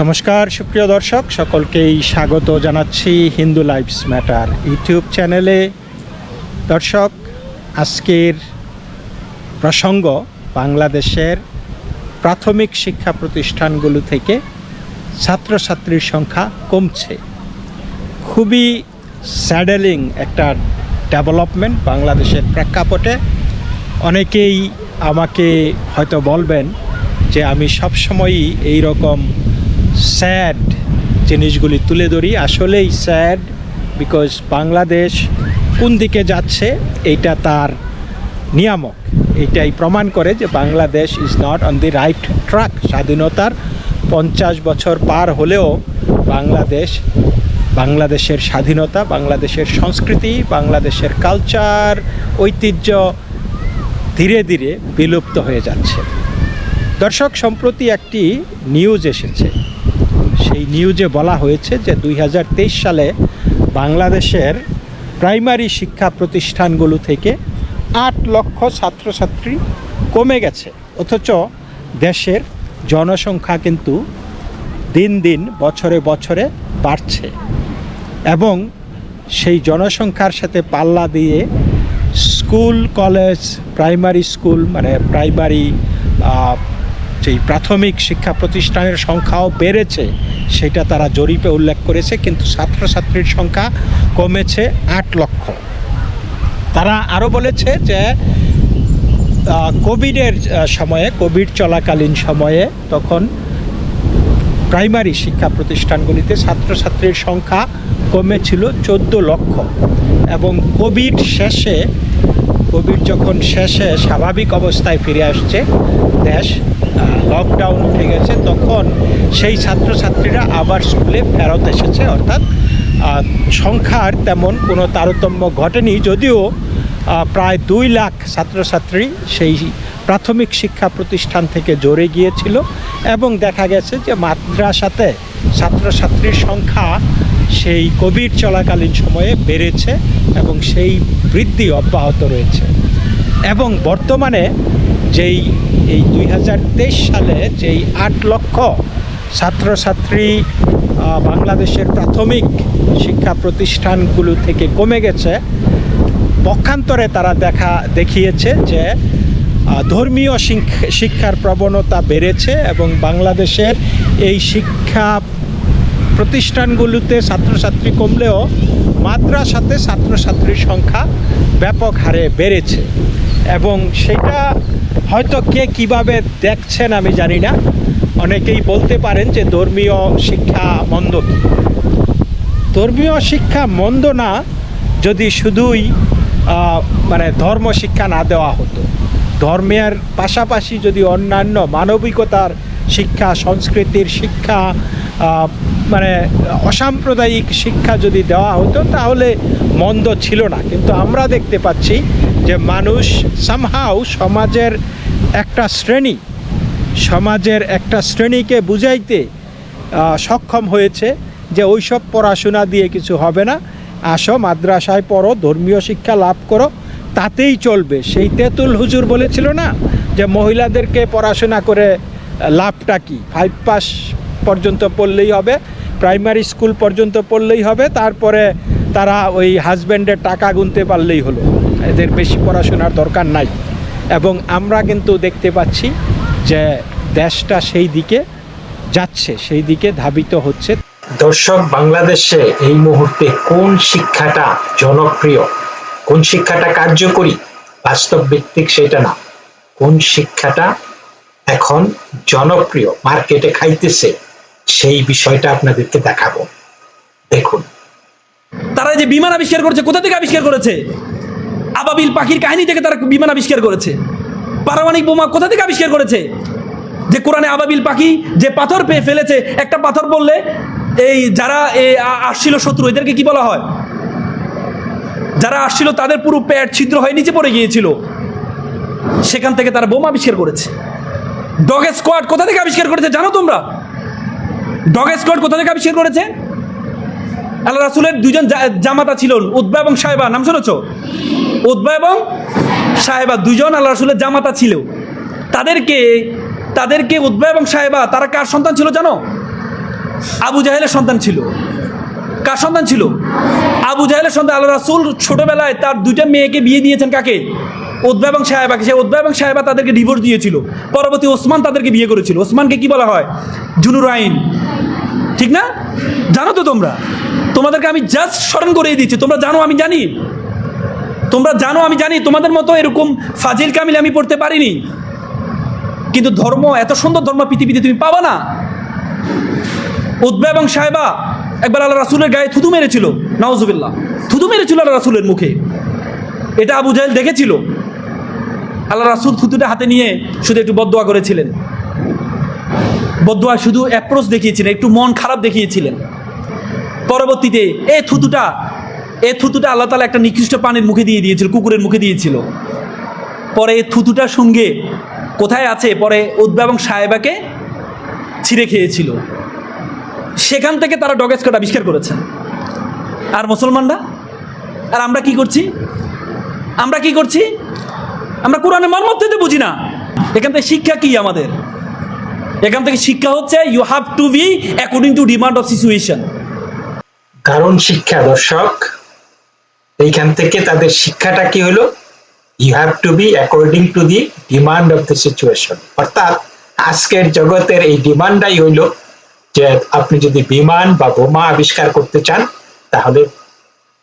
নমস্কার, সুপ্রিয় দর্শক, সকলকেই স্বাগত জানাচ্ছি হিন্দু লাইফস ম্যাটার ইউটিউব চ্যানেলে। দর্শক, আজকের প্রসঙ্গ বাংলাদেশের প্রাথমিক শিক্ষা প্রতিষ্ঠানগুলো থেকে ছাত্রছাত্রীর সংখ্যা কমছে। খুবই স্যাডেলিং একটা ডেভেলপমেন্ট বাংলাদেশের প্রেক্ষাপটে। অনেকেই আমাকে হয়তো বলবেন যে আমি সবসময়ই এই রকম স্যাড জিনিসগুলি তুলে ধরি। আসলেই স্যাড বিকজ বাংলাদেশ কোন দিকে যাচ্ছে, এইটা তার নিয়ামক। এটাই প্রমাণ করে যে Bangladesh is not on the right track স্বাধীনতার পঞ্চাশ বছর পার হলেও বাংলাদেশ, বাংলাদেশের স্বাধীনতা, বাংলাদেশের সংস্কৃতি, বাংলাদেশের কালচার ঐতিহ্য ধীরে ধীরে বিলুপ্ত হয়ে যাচ্ছে। দর্শক, সম্প্রতি একটি নিউজ এসেছে। সেই নিউজে বলা হয়েছে যে দুই হাজার তেইশ সালে বাংলাদেশের প্রাইমারি শিক্ষা প্রতিষ্ঠানগুলো থেকে আট লক্ষ ছাত্রছাত্রী কমে গেছে। অথচ দেশের জনসংখ্যা কিন্তু দিন দিন, বছরে বছরে বাড়ছে এবং সেই জনসংখ্যার সাথে পাল্লা দিয়ে স্কুল, কলেজ, প্রাইমারি স্কুল মানে প্রাইমারি যেই প্রাথমিক শিক্ষা প্রতিষ্ঠানের সংখ্যাও বেড়েছে, সেটা তারা জরিপে উল্লেখ করেছে, কিন্তু ছাত্রছাত্রীর সংখ্যা কমেছে আট লক্ষ। তারা আরও বলেছে যে কোভিডের সময়ে, কোভিড চলাকালীন সময়ে তখন প্রাইমারি শিক্ষা প্রতিষ্ঠানগুলিতে ছাত্রছাত্রীর সংখ্যা কমেছিল চোদ্দ লক্ষ এবং কোভিড শেষে কোভিড যখন শেষে স্বাভাবিক অবস্থায় ফিরে আসছে, দেশ লকডাউন উঠে গেছে, তখন সেই ছাত্রছাত্রীরা আবার স্কুলে ফেরত এসেছে। অর্থাৎ সংখ্যার তেমন কোনো তারতম্য ঘটেনি, যদিও প্রায় দুই লাখ ছাত্রছাত্রী সেই প্রাথমিক শিক্ষা প্রতিষ্ঠান থেকে জড়ে গিয়েছিল এবং দেখা গেছে যে মাদ্রাসাতে ছাত্রছাত্রীর সংখ্যা সেই কোভিড চলাকালীন সময়ে বেড়েছে এবং সেই বৃদ্ধি অব্যাহত রয়েছে। এবং বর্তমানে যেই এই দুই হাজার তেইশ সালে যেই আট লক্ষ ছাত্রছাত্রী বাংলাদেশের প্রাথমিক শিক্ষা প্রতিষ্ঠানগুলো থেকে কমে গেছে, পক্ষান্তরে তারা দেখা, দেখিয়েছে যে ধর্মীয় শিক- শিক্ষার প্রবণতা বেড়েছে এবং বাংলাদেশের এই শিক্ষা প্রতিষ্ঠানগুলোতে ছাত্রছাত্রী কমলেও মাদ্রাসাতে ছাত্রছাত্রীর সংখ্যা ব্যাপক হারে বেড়েছে। এবং সেটা হয়তো কে কীভাবে দেখছেন আমি জানি না। অনেকেই বলতে পারেন যে ধর্মীয় শিক্ষা মন্দ ধর্মীয় শিক্ষা মন্দ না, যদি শুধুই মানে ধর্ম শিক্ষা না দেওয়া হতো। ধর্মের পাশাপাশি যদি অন্যান্য মানবিকতার শিক্ষা, সংস্কৃতির শিক্ষা মানে অসাম্প্রদায়িক শিক্ষা যদি দেওয়া হতো, তাহলে মন্দ ছিল না। কিন্তু আমরা দেখতে পাচ্ছি যে মানুষ সামহাও সমাজের একটা শ্রেণি, সমাজের একটা শ্রেণীকে বুঝাইতে সক্ষম হয়েছে যে ওইসব পড়াশোনা দিয়ে কিছু হবে না। আসো মাদ্রাসায় পড়ো, ধর্মীয় শিক্ষা লাভ করো, তাতেই চলবে। সেই তেঁতুল হুজুর বলেছিল না যে মহিলাদেরকে পড়াশোনা করে লাভটা কি? ফাইভ পাস পর্যন্ত পড়লেই হবে। প্রাইমারি স্কুল পর্যন্ত পড়লেই হবে, তারপরে তারা ওই হাজব্যান্ডের টাকা গুনতে পারলেই হলো। এদের বেশি পড়াশোনার দরকার নাই। এবং আমরা কিন্তু দেখতে পাচ্ছি যে দেশটা সেই দিকে যাচ্ছে, সেই দিকে ধাবিত হচ্ছে। দর্শক, বাংলাদেশে এই মুহূর্তে কোন শিক্ষাটা জনপ্রিয়? কোন শিক্ষাটা কার্যকরী? বাস্তব ভিত্তিক সেটা না। কোন শিক্ষাটা এখন জনপ্রিয়? মার্কেটে খাইতেছে। সেই বিষয়টা আপনাদেরকে দেখাবো। দেখুন। তারা যে বিমান আবিষ্কার করেছে, কোথা থেকে আবিষ্কার করেছে? আবাবিল পাখির কাহিনী থেকে তারা বিমান আবিষ্কার করেছে। পারমাণিক বোমা কোথা থেকে আবিষ্কার করেছে? যে কোরআনে আবাবিল পাখি যে পাথর পেয়ে ফেলেছে, একটা পাথর বললে এই যারা আসছিল শত্রু, এদেরকে কি বলা হয়? যারা আসছিল তাদের পুরো প্যাট ছিদ্র হয়ে নিচে পড়ে গিয়েছিল। সেখান থেকে তারা বোমা আবিষ্কার করেছে। ডগ স্কোয়াড কোথা থেকে আবিষ্কার করেছে জানো তোমরা? ডগ স্কোয়াড কোথা থেকে আবিষ্কার করেছে? আল্লাহ রাসুলের দুজন জামাতা ছিল উদ্বা এবং সাহেবা, নাম শুনেছ? উদ্বা এবং সাহেবা দুজন আল্লাহ রাসুলের জামাতা ছিল। তাদেরকে তাদেরকে উদ্বা এবং সাহেবা, তারা কার সন্তান ছিল জানো? আবু জাহেলের সন্তান ছিল। কার সন্তান ছিল? আবু জাহেলের সন্তান। আল্লাহ রাসুল ছোটবেলায় তার দুইটা মেয়েকে বিয়ে দিয়েছেন কাকে? ওদ্বা এবং সাহেবাকে। সে উদ্বা এবং সাহেবা তাদেরকে ডিভোর্স দিয়েছিল। পরবর্তী ওসমান তাদেরকে বিয়ে করেছিল। ওসমানকে কি বলা হয়? জুনুর আইন। না? জানো তো তোমরা? তোমাদেরকে আমি জাস্ট স্মরণ করিয়ে দিচ্ছি। তোমরা জানো আমি জানি। তোমরা জানো আমি জানি। তোমাদের মতো এরকম ফাজিল কামিল আমি পড়তে পারিনি। কিন্তু ধর্ম, এত সুন্দর ধর্ম পৃথিবীতে তুমি পাবা না। উদ্বে এবং সাহেবা একবার আল্লাহ রাসুলের গায়ে থুতু মেরেছিল। নওয়াজুবিল্লাহ থুতু মেরেছিল আল্লাহ রাসুলের মুখে। এটা আবু জাহেল দেখেছিল। আল্লাহ রাসুল থুতুটা হাতে নিয়ে শুধু একটু বদোয়া করেছিলেন। বদোয়া শুধু অ্যাপ্রোচ দেখিয়েছিলেন, একটু মন খারাপ দেখিয়েছিলেন। পরবর্তীতে এ থুতুটা এ থুতুটা আল্লাহ তালা একটা নিকৃষ্ট পানির মুখে দিয়ে দিয়েছিল, কুকুরের মুখে দিয়েছিল। পরে থুতুটার সঙ্গে কোথায় আছে? পরে উদ্বা এবং সাহেবাকে ছিঁড়ে খেয়েছিল। সেখান থেকে তারা ডগেজ কাট আবিষ্কার করেছেন। আর মুসলমানরা? আর আমরা কি করছি? আমরা কি করছি? আমরা কোরআনের মর্মত্তে বুঝি না। এখান থেকে শিক্ষা কি আমাদের? এখান থেকে শিক্ষা হচ্ছে you have to be according to demand of situation কারণ শিক্ষা দর্শক এইখান থেকে তাদের শিক্ষাটা কি হলো? You have to be according to the demand of the situation অর্থাৎ আজকের জগতের এই ডিমান্ডটাই হইল যে আপনি যদি বিমান বা বোমা আবিষ্কার করতে চান তাহলে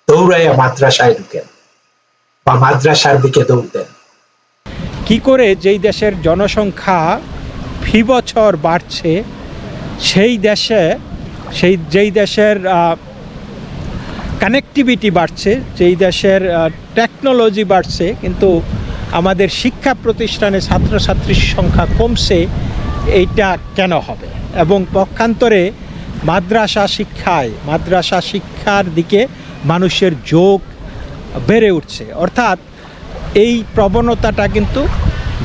দৌড়াইয়া মাদ্রাসায় ঢুকেন বা মাদ্রাসার দিকে দৌড় দেন। কি করে যেই দেশের জনসংখ্যা ফি বছর বাড়ছে, সেই দেশে, সেই, যেই দেশের কানেক্টিভিটি বাড়ছে, যেই দেশের টেকনোলজি বাড়ছে, কিন্তু আমাদের শিক্ষা প্রতিষ্ঠানে ছাত্রছাত্রীর সংখ্যা কমছে, এইটা কেন হবে? এবং পক্ষান্তরে মাদ্রাসা শিক্ষায়, মাদ্রাসা শিক্ষার দিকে মানুষের যোগ বেড়ে উঠছে। অর্থাৎ এই প্রবণতাটা কিন্তু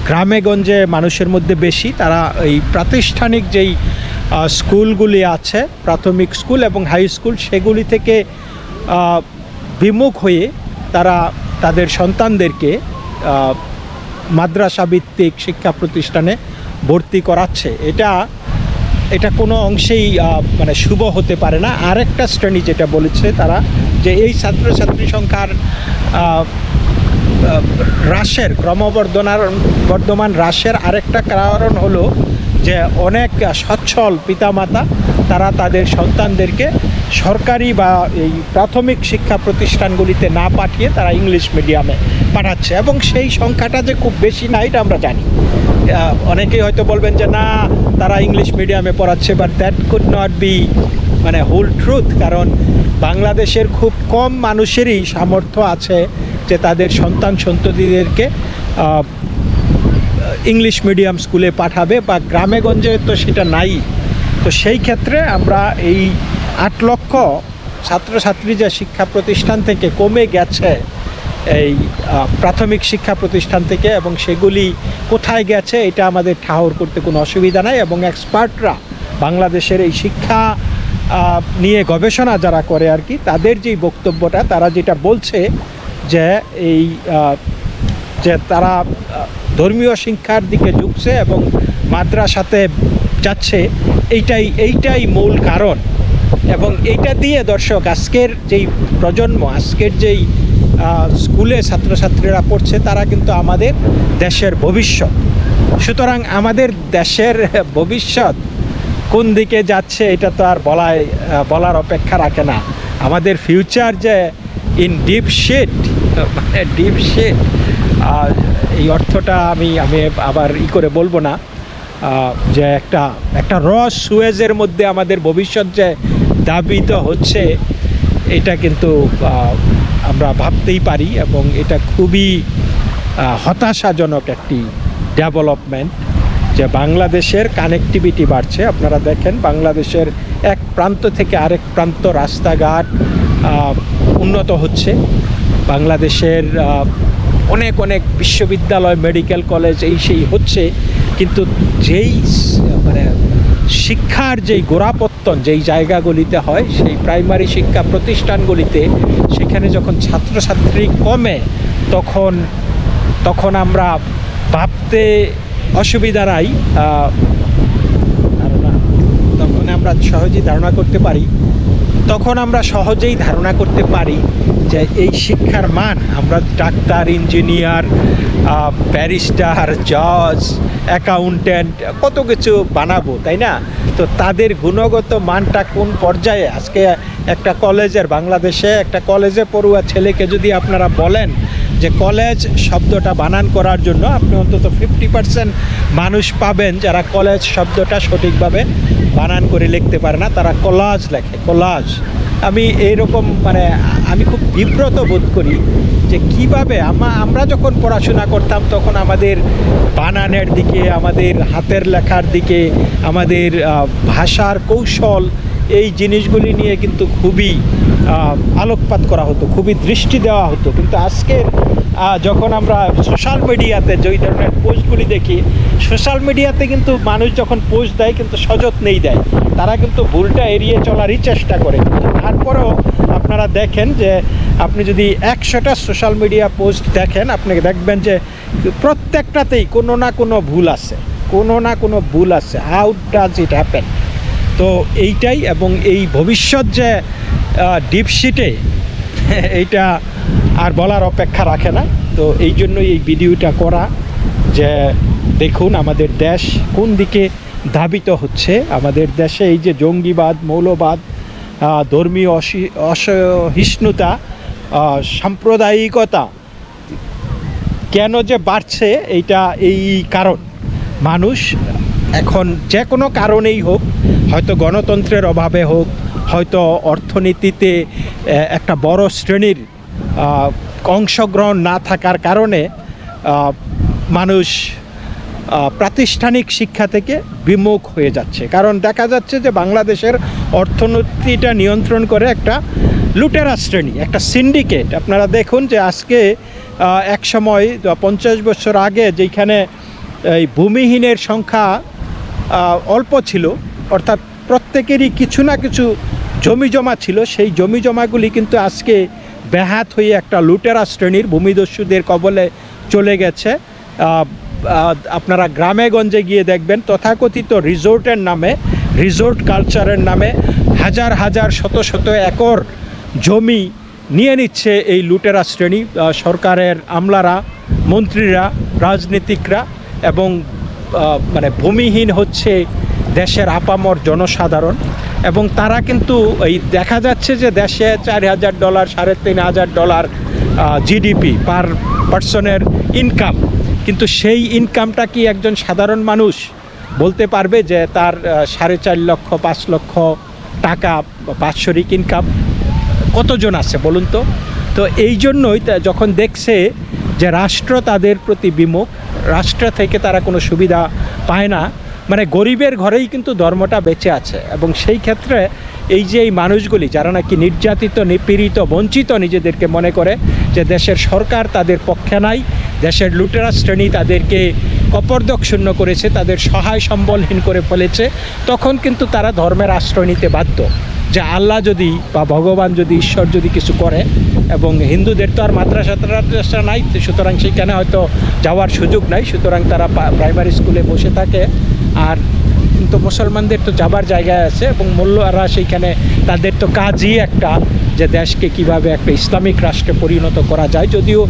গ্রামেগঞ্জে মানুষের মধ্যে বেশি, তারা এই প্রাতিষ্ঠানিক যেই স্কুলগুলি আছে, প্রাথমিক স্কুল এবং হাই স্কুল, সেগুলি থেকে বিমুখ হয়ে তারা তাদের সন্তানদেরকে মাদ্রাসা ভিত্তিক শিক্ষা প্রতিষ্ঠানে ভর্তি করাচ্ছে। এটা এটা কোনো অংশেই মানে শুভ হতে পারে না। আরেকটা শ্রেণি যেটা বলেছে তারা, যে এই ছাত্রছাত্রী সংখ্যার হ্রাসের, ক্রমবর্ধনার, বর্ধমান হ্রাসের আরেকটা কারণ হলো যে অনেক সচ্ছল পিতামাতা, তারা তাদের সন্তানদেরকে সরকারি বা এই প্রাথমিক শিক্ষা প্রতিষ্ঠানগুলিতে না পাঠিয়ে তারা ইংলিশ মিডিয়ামে পাঠাচ্ছে এবং সেই সংখ্যাটা যে খুব বেশি না, এটা আমরা জানি। অনেকেই হয়তো বলবেন যে, না, তারা ইংলিশ মিডিয়ামে পড়াচ্ছে but that could not be মানে হোল ট্রুথ কারণ বাংলাদেশের খুব কম মানুষেরই সামর্থ্য আছে যে তাদের সন্তান সন্ততিদেরকে ইংলিশ মিডিয়াম স্কুলে পাঠাবে বা গ্রামে গঞ্জে তো সেটা নাই। তো সেই ক্ষেত্রে আমরা এই আট লক্ষ ছাত্রছাত্রী যে শিক্ষা প্রতিষ্ঠান থেকে কমে গেছে, এই প্রাথমিক শিক্ষা প্রতিষ্ঠান থেকে এবং সেগুলি কোথায় গেছে, এটা আমাদের ঠাহর করতে কোনো অসুবিধা নাই এবং এক্সপার্টরা বাংলাদেশের এই শিক্ষা নিয়ে গবেষণা যারা করে আর কি, তাদের যেই বক্তব্যটা, তারা যেটা বলছে যে এই যে তারা ধর্মীয় শিক্ষার দিকে ঝুঁকছে এবং মাদ্রাসাতে যাচ্ছে, এইটাই এইটাই মূল কারণ। এবং এইটা দিয়ে দর্শক, আজকের যেই প্রজন্ম, আজকের যেই স্কুলে ছাত্রছাত্রীরা পড়ছে, তারা কিন্তু আমাদের দেশের ভবিষ্যৎ। সুতরাং আমাদের দেশের ভবিষ্যৎ কোন দিকে যাচ্ছে, এটা তো আর বলায় বলার অপেক্ষা রাখে না। আমাদের ফিউচার যে ইন ডিপ শেড মানে ডিপ শেড এই অর্থটা আমি আমি আবার ই করে বলব না যে একটা একটা রস সুয়েজের মধ্যে আমাদের ভবিষ্যৎ যে দাবিত হচ্ছে, এটা কিন্তু আমরা ভাবতেই পারি এবং এটা খুবই হতাশাজনক একটি ডেভেলপমেন্ট যে বাংলাদেশের কানেক্টিভিটি বাড়ছে। আপনারা দেখেন বাংলাদেশের এক প্রান্ত থেকে আরেক প্রান্ত রাস্তাঘাট উন্নত হচ্ছে। বাংলাদেশের অনেক অনেক বিশ্ববিদ্যালয় মেডিকেল কলেজ এই সেই হচ্ছে। কিন্তু যেই মানে শিক্ষার যেই গোড়াপত্তন যেই জায়গাগুলিতে হয় সেই প্রাইমারি শিক্ষা প্রতিষ্ঠানগুলিতে সেখানে যখন ছাত্রছাত্রী কমে তখন তখন আমরা ভাবতে অসুবিধা নাই। আহ, ধারণা তখন আমরা সহজেই ধারণা করতে পারি। তখন আমরা সহজেই ধারণা করতে পারি যে এই শিক্ষার মান, আমরা ডাক্তার, ইঞ্জিনিয়ার ব্যারিস্টার, জজ, অ্যাকাউন্ট্যান্ট, কত কিছু বানাবো, তাই না? তো তাদের গুণগত মানটা কোন পর্যায়ে? আজকে একটা কলেজের, বাংলাদেশে একটা কলেজে পড়ুয়া ছেলেকে যদি আপনারা বলেন যে কলেজ শব্দটা বানান করার জন্য আপনি অন্তত ফিফটি পার্সেন্ট মানুষ পাবেন যারা কলেজ শব্দটা সঠিকভাবে বানান করে লিখতে পারে না, তারা কলাজ লেখে কলাজ আমি এইরকম মানে আমি খুব বিব্রত বোধ করি যে কীভাবে আমা, আমরা যখন পড়াশোনা করতাম তখন আমাদের বানানের দিকে, আমাদের হাতের লেখার দিকে, আমাদের ভাষার কৌশল এই জিনিসগুলি নিয়ে কিন্তু খুবই আলোকপাত করা হতো, খুবই দৃষ্টি দেওয়া হতো। কিন্তু আজকের যখন আমরা সোশ্যাল মিডিয়াতে যে ধরনের পোস্টগুলি দেখি সোশ্যাল মিডিয়াতে কিন্তু মানুষ যখন পোস্ট দেয় কিন্তু সযত্নেই দেয়। তারা কিন্তু ভুলটা এড়িয়ে চলারই চেষ্টা করে। তারপরেও আপনারা দেখেন যে আপনি যদি একশোটা সোশ্যাল মিডিয়া পোস্ট দেখেন, আপনি দেখবেন যে প্রত্যেকটাতেই কোনো না কোনো ভুল আছে। কোনো না কোনো ভুল আছে। হাউ ডাজ ইট হ্যাপেন তো এইটাই এবং এই ভবিষ্যৎ যে ডিপশিটে এইটা আর বলার অপেক্ষা রাখে না। তো এই জন্যই এই ভিডিওটা করা যে, দেখুন আমাদের দেশ কোন দিকে ধাবিত হচ্ছে। আমাদের দেশে এই যে জঙ্গিবাদ, মৌলবাদ ধর্মীয় অসি- অসহিষ্ণুতা সাম্প্রদায়িকতা কেন যে বাড়ছে, এইটা এই কারণ। মানুষ এখন যে কোনো কারণেই হোক হয়তো গণতন্ত্রের অভাবে হোক, হয়তো অর্থনীতিতে একটা বড় শ্রেণির অংশগ্রহণ না থাকার কারণে মানুষ প্রাতিষ্ঠানিক শিক্ষা থেকে বিমুখ হয়ে যাচ্ছে। কারণ দেখা যাচ্ছে যে বাংলাদেশের অর্থনীতিটা নিয়ন্ত্রণ করে একটা লুটেরা শ্রেণি, একটা সিন্ডিকেট। আপনারা দেখুন যে আজকে এক সময় পঞ্চাশ বছর আগে যেখানে এই ভূমিহীনের সংখ্যা অল্প ছিল অর্থাৎ প্রত্যেকেরই কিছু না কিছু জমি জমা ছিল, সেই জমি জমাগুলি কিন্তু আজকে ব্যাহাত হয়ে একটা লুটেরা শ্রেণির ভূমিদস্যুদের কবলে চলে গেছে। আপনারা গ্রামে গঞ্জে গিয়ে দেখবেন, তথাকথিত রিসোর্টের নামে, রিসোর্ট কালচারের নামে হাজার হাজার শত শত একর জমি নিয়ে নিচ্ছে এই লুটেরা শ্রেণি সরকারের আমলারা, মন্ত্রীরা, রাজনীতিকরা এবং মানে ভূমিহীন হচ্ছে দেশের আপামর জনসাধারণ এবং তারা কিন্তু এই দেখা যাচ্ছে যে দেশে চার হাজার ডলার, সাড়ে তিন হাজার ডলার জিডিপি পার পার্সনের ইনকাম কিন্তু সেই ইনকামটা কি একজন সাধারণ মানুষ বলতে পারবে যে তার সাড়ে চার লক্ষ, পাঁচ লক্ষ টাকা বাৎসরিক ইনকাম কতজন আছে বলুন তো? তো এই জন্যই যখন দেখছে যে রাষ্ট্র তাদের প্রতি বিমুখ, রাষ্ট্র থেকে তারা কোনো সুবিধা পায় না মানে গরিবের ঘরেই কিন্তু ধর্মটা বেঁচে আছে এবং সেই ক্ষেত্রে এই যে এই মানুষগুলি যারা নাকি নির্যাতিত নিপীড়িত বঞ্চিত নিজেদেরকে মনে করে যে দেশের সরকার তাদের পক্ষে নাই, দেশের লুটেরা শ্রেণি তাদেরকে কপর্দক শূন্য করেছে, তাদের সহায় সম্বলহীন করে ফেলেছে, তখন কিন্তু তারা ধর্মের আশ্রয় নিতে বাধ্য। যে আল্লাহ যদি বা ভগবান যদি, ঈশ্বর যদি কিছু করে এবং হিন্দুদের তো আর মাদ্রাসা টাদ্রাসা নাই, সুতরাং সেখানে হয়তো যাওয়ার সুযোগ নাই, সুতরাং তারা প্রাইমারি স্কুলে বসে থাকে। আর কিন্তু মুসলমানদের তো যাবার জায়গায় আছে এবং মোল্লারা সেইখানে তাদের তো কাজই একটা যে দেশকে কীভাবে একটা ইসলামিক রাষ্ট্রে পরিণত করা যায়। যদিও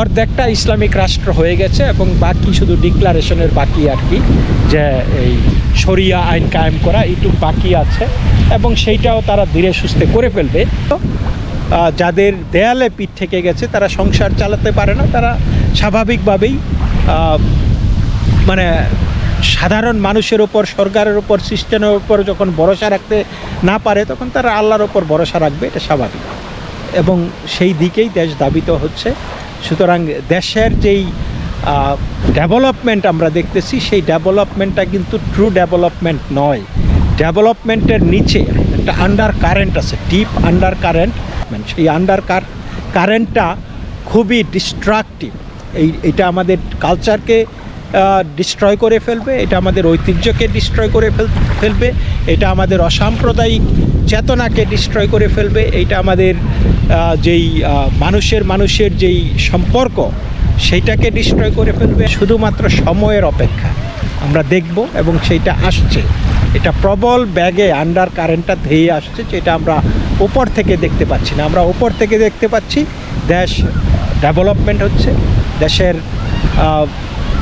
অর্ধেকটা ইসলামিক রাষ্ট্র হয়ে গেছে এবং বাকি শুধু ডিক্লারেশনের বাকি আর কি যে এই শরিয়া আইন কায়েম করা এইটুকু বাকি আছে এবং সেইটাও তারা ধীরে সুস্থে করে ফেলবে। তো, যাদের দেয়ালে পিঠ থেকে গেছে তারা সংসার চালাতে পারে না তারা স্বাভাবিকভাবেই মানে সাধারণ মানুষের ওপর সরকারের ওপর সিস্টেমের ওপর যখন ভরসা রাখতে না পারে, তখন তারা আল্লাহর ওপর ভরসা রাখবে, এটা স্বাভাবিক। এবং সেই দিকেই দেশ দাবিত হচ্ছে। সুতরাং দেশের যেই ডেভেলপমেন্ট আমরা দেখতেছি, সেই ডেভেলপমেন্টটা কিন্তু ট্রু ডেভেলপমেন্ট নয়। ডেভেলপমেন্টের নিচে একটা আন্ডার কারেন্ট আছে ডিপ আন্ডার কারেন্ট সেই আন্ডার কারেন্টটা খুবই ডিস্ট্রাকটিভ এই, এটা আমাদের কালচারকে ডিস্ট্রয় করে ফেলবে, এটা আমাদের ঐতিহ্যকে ডিস্ট্রয় করে ফেলবে, এটা আমাদের অসাম্প্রদায়িক চেতনাকে ডিস্ট্রয় করে ফেলবে, এটা আমাদের যেই মানুষের মানুষের যেই সম্পর্ক, সেইটাকে ডিস্ট্রয় করে ফেলবে। শুধুমাত্র সময়ের অপেক্ষা আমরা দেখব এবং সেইটা আসছে। এটা প্রবল ব্যাগে আন্ডার কারেন্টটা ধেয়ে আসছে, যেটা আমরা উপর থেকে দেখতে পাচ্ছি না। আমরা ওপর থেকে দেখতে পাচ্ছি, দেশ ডেভেলপমেন্ট হচ্ছে, দেশের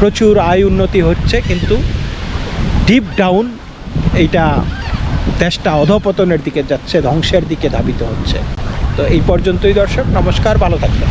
প্রচুর আয় উন্নতি হচ্ছে, কিন্তু ডিপ ডাউন এইটা দেশটা অধপতনের দিকে যাচ্ছে, ধ্বংসের দিকে ধাবিত হচ্ছে। তো এই পর্যন্তই দর্শক, নমস্কার, ভালো থাকবেন।